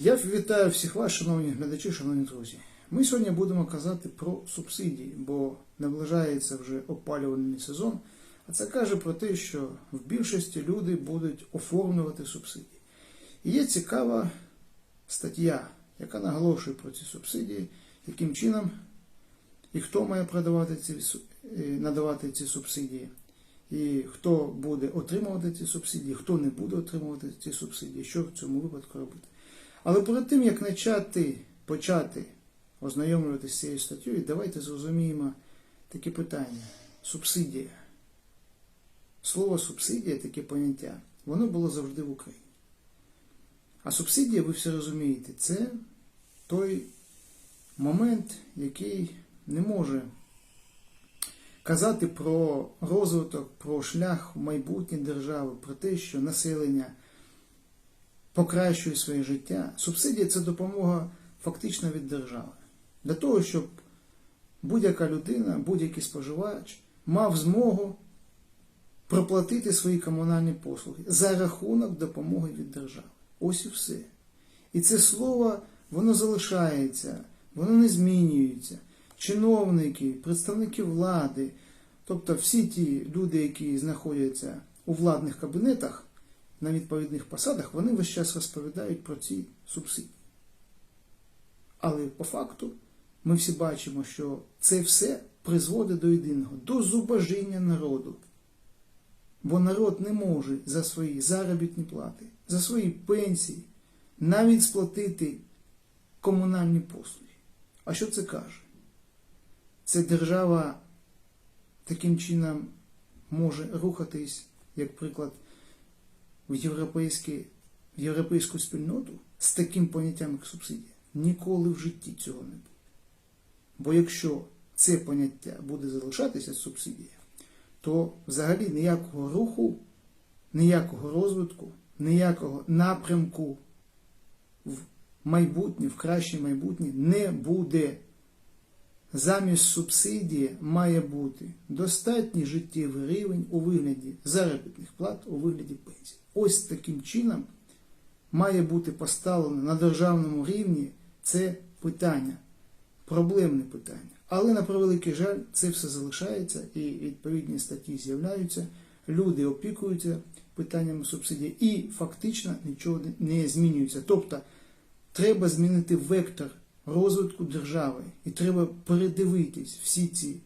Я вітаю всіх вас, шановні глядачі, шановні друзі. Ми сьогодні будемо казати про субсидії, бо наближається вже опалювальний сезон, а це каже про те, що в більшості люди будуть оформлювати субсидії. І є цікава стаття, яка наголошує про ці субсидії, яким чином і хто має продавати ці, е, надавати ці субсидії, і хто буде отримувати ці субсидії, хто не буде отримувати ці субсидії, що в цьому випадку робити. Але перед тим, як почати, почати ознайомлюватися з цією статтєю, давайте зрозуміємо таке питання. Субсидія. Слово субсидія, таке поняття, воно було завжди в Україні. А субсидія, ви всі розумієте, це той момент, який не може казати про розвиток, про шлях в майбутнє держави, про те, що населення покращує своє життя. Субсидія це допомога фактично від держави. Для того, щоб будь-яка людина, будь-який споживач мав змогу проплатити свої комунальні послуги за рахунок допомоги від держави. Ось і все. І це слово, воно залишається, воно не змінюється. Чиновники, представники влади, тобто всі ті люди, які знаходяться у владних кабінетах на відповідних посадах, вони весь час розповідають про ці субсидії. Але по факту ми всі бачимо, що це все призводить до єдиного, до зубожіння народу. Бо народ не може за свої заробітні плати, за свої пенсії навіть сплатити комунальні послуги. А що це каже? Це держава таким чином може рухатись, як приклад, в, в європейську спільноту з таким поняттям, як субсидія. Ніколи в житті цього не буде. Бо якщо це поняття буде залишатися субсидія, то взагалі ніякого руху, ніякого розвитку, ніякого напрямку в майбутнє, в краще майбутнє не буде. Замість субсидії має бути достатній життєвий рівень у вигляді заробітних плат, у вигляді пенсій. Ось таким чином має бути поставлено на державному рівні це питання, проблемне питання. Але на превеликий жаль, це все залишається і відповідні статті з'являються. Люди опікуються питаннями субсидій і фактично нічого не змінюється. Тобто треба змінити вектор розвитку держави і треба передивитись всі ці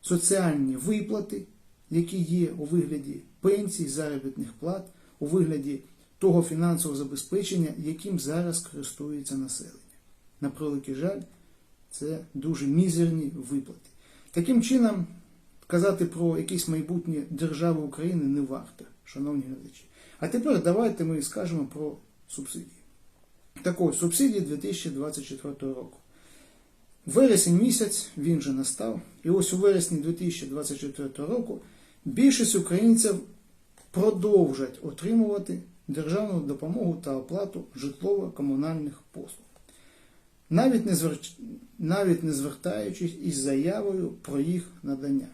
соціальні виплати, які є у вигляді пенсій, заробітних плат, у вигляді того фінансового забезпечення, яким зараз користується населення. На превеликий жаль, це дуже мізерні виплати. Таким чином, казати про якесь майбутнє держави України не варто, шановні глядачі. А тепер давайте ми скажемо про субсидії. Так ось, субсидії 2024 року. Вересень місяць він же настав, і ось у вересні 2024 року більшість українців продовжать отримувати державну допомогу та оплату житлово-комунальних послуг, навіть не звертаючись із заявою про їх надання.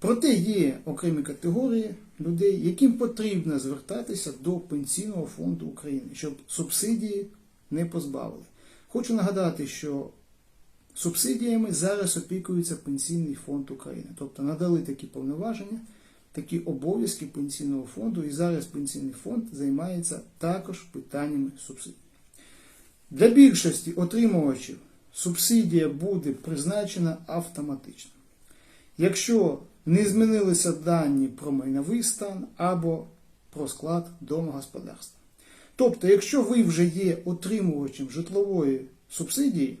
Проте є окремі категорії людей, яким потрібно звертатися до Пенсійного фонду України, щоб субсидії не позбавили. Хочу нагадати, що субсидіями зараз опікується Пенсійний фонд України, тобто надали такі повноваження, такі обов'язки Пенсійного фонду, і зараз Пенсійний фонд займається також питаннями субсидій. Для більшості отримувачів субсидія буде призначена автоматично. Якщо не змінилися дані про майновий стан або про склад домогосподарства. Тобто, якщо ви вже є отримувачем житлової субсидії,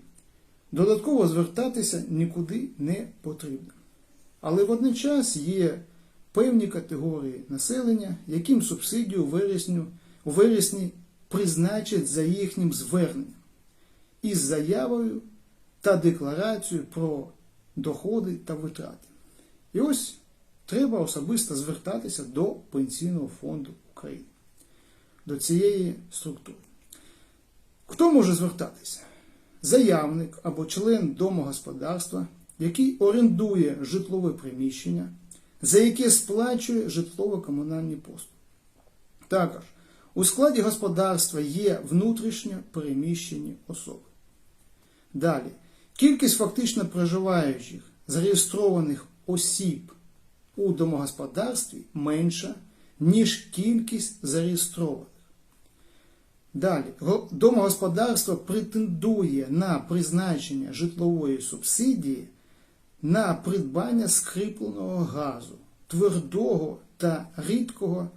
додатково звертатися нікуди не потрібно. Але водночас є певні категорії населення, яким субсидію у вересні, у вересні призначать за їхнім зверненням із заявою та декларацією про доходи та витрати. І ось треба особисто звертатися до Пенсійного фонду України, до цієї структури. Хто може звертатися? Заявник або член домогосподарства, який орендує житлове приміщення, за яке сплачує житлово-комунальні послуги. Також У складі господарства є внутрішньо переміщені особи. Далі. Кількість фактично проживаючих зареєстрованих осіб у домогосподарстві менша, ніж кількість зареєстрованих. Далі, домогосподарство претендує на призначення житлової субсидії на придбання скріпленого газу, твердого та рідкого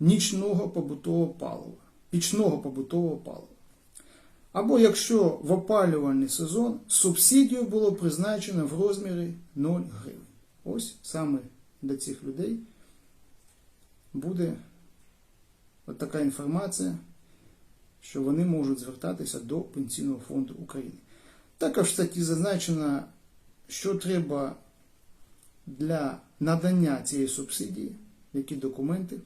нічного побутового палива, пічного побутового палива. Або якщо в опалювальний сезон субсидію було призначено в розмірі 0 гривень. Ось саме для цих людей буде от така інформація, що вони можуть звертатися до Пенсійного фонду України. Також в статті зазначено, що треба для надання цієї субсидії, які документи,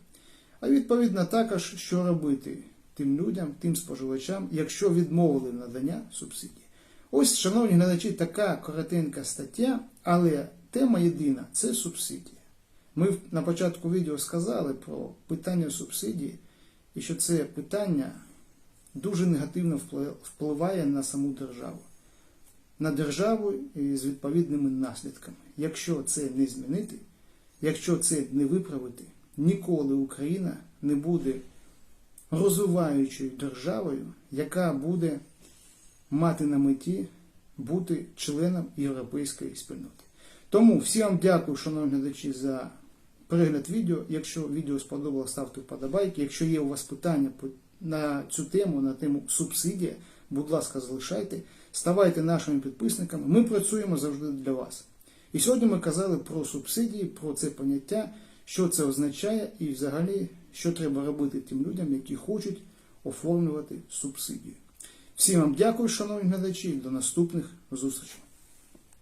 а відповідно також, що робити тим людям, тим споживачам, якщо відмовили надання субсидії. Ось, шановні глядачі, така коротенька стаття, але тема єдина це субсидії. Ми на початку відео сказали про питання субсидії, і що це питання дуже негативно впли- впливає на саму державу. На державу з відповідними наслідками. Якщо це не змінити, якщо це не виправити, ніколи Україна не буде розвиваючою державою, яка буде мати на меті бути членом європейської спільноти. Тому всім вам дякую, шановні глядачі, за перегляд відео. Якщо відео сподобалось, ставте вподобайки. Якщо є у вас питання на цю тему, на тему субсидія, будь ласка, залишайте. Ставайте нашими підписниками. Ми працюємо завжди для вас. І сьогодні ми казали про субсидії, про це поняття, що це означає і взагалі, що треба робити тим людям, які хочуть оформлювати субсидію. Всім вам дякую, шановні глядачі, до наступних зустрічей.